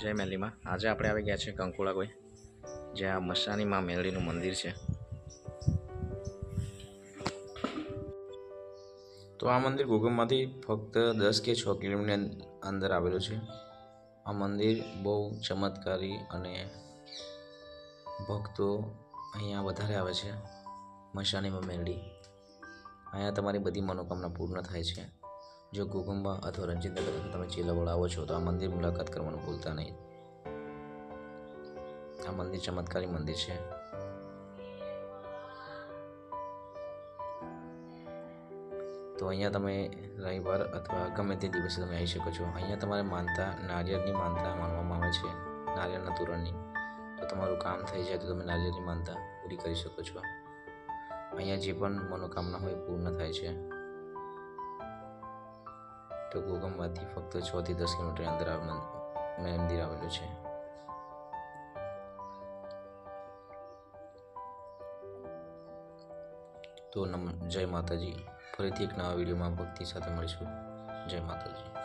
જય મેલીમાં. આજે આપણે આવી ગયા છે કંકુળા કોઈ જ્યાં મસાની માં મેલડીનું મંદિર છે. તો આ મંદિર ગોગમમાંથી ફક્ત દસ કે છ કિલોમીટર અંદર આવેલું છે. આ મંદિર બહુ ચમત્કારી અને ભક્તો અહીંયા વધારે આવે છે. મશાનીમાં મેરડી અહીંયા તમારી બધી મનોકામના પૂર્ણ થાય છે. જો ગોગંબા અથવા રંજીતનગર અથવા તમે ચીલાવડ આવો છો, તો આ મંદિર મુલાકાત કરવાનું ભૂલતા નહીં. આ મંદિર ચમત્કારી મંદિર છે. તો અહીંયા તમે રવિવાર અથવા ગમે તે દિવસે તમે આવી શકો છો. અહીંયા તમારે માનતા, નારિયેળની માનતા માનવામાં આવે છે, નારિયેળના તોરણની. તો તમારું કામ થઈ જાય તો તમે નારિયેળની માનતા પૂરી કરી શકો છો. અહીંયા જે પણ મનોકામના હોય પૂર્ણ થાય છે. તો ગોગમવાથી ફક્ત છ થી દસ કિલોમીટર અંદર મંદિર આવેલું છે. તો નમ, જય માતાજી. ફરીથી એક નવા વિડીયોમાં ભક્તિ સાથે મળીશું. જય માતાજી.